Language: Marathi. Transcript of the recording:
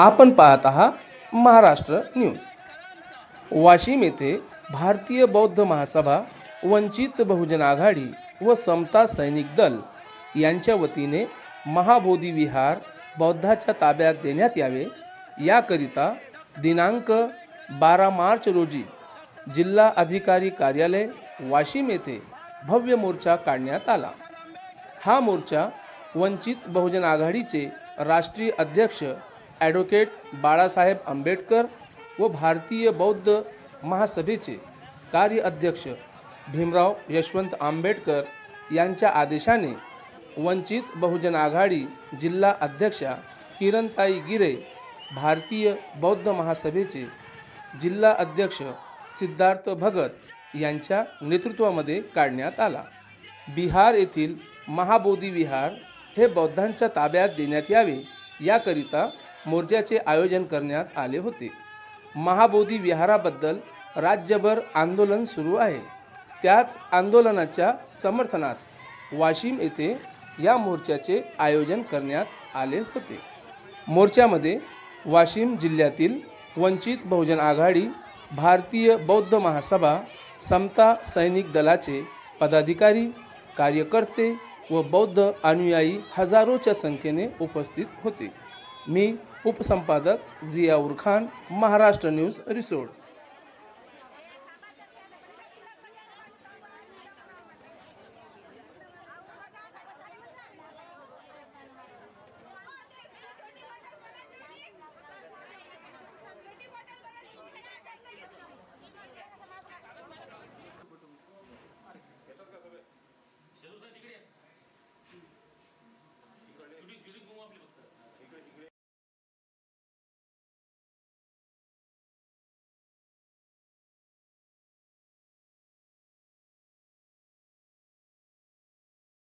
आपण पाहत आहात महाराष्ट्र न्यूज. वाशिम येथे भारतीय बौद्ध महासभा वंचित बहुजन आघाडी व समता सैनिक दल यांच्या वतीने महाबोधी विहार बौद्धाच्या ताब्यात देण्यात यावे. याकरिता दिनांक बारा मार्च रोजी जिल्हा अधिकारी कार्यालय वाशिम येथे भव्य मोर्चा काढण्यात आला. हा मोर्चा वंचित बहुजन आघाडीचे राष्ट्रीय अध्यक्ष ॲडव्होकेट बाळासाहेब आंबेडकर व भारतीय बौद्ध महासभेचे कार्य अध्यक्ष भीमराव यशवंत आंबेडकर यांच्या आदेशाने वंचित बहुजन आघाडी जिल्हा अध्यक्षा किरणताई गिरे भारतीय बौद्ध महासभेचे जिल्हा अध्यक्ष सिद्धार्थ भगत यांच्या नेतृत्वामध्ये काढण्यात आला. बिहार येथील महाबोधी विहार हे बौद्धांच्या ताब्यात देण्यात यावे याकरिता मोर्चाचे आयोजन करण्यात आले होते. महाबोधी विहाराबद्दल राज्यभर आंदोलन सुरू आहे. त्याच आंदोलनाच्या समर्थनात वाशिम येथे या मोर्चाचे आयोजन करण्यात आले होते. मोर्चामध्ये वाशिम जिल्ह्यातील वंचित बहुजन आघाडी भारतीय बौद्ध महासभा समता सैनिक दलाचे पदाधिकारी कार्यकर्ते व बौद्ध अनुयायी हजारोच्या संख्येने उपस्थित होते. मी उपसंपादक जियाऊर खान महाराष्ट्र न्यूज रिसोड.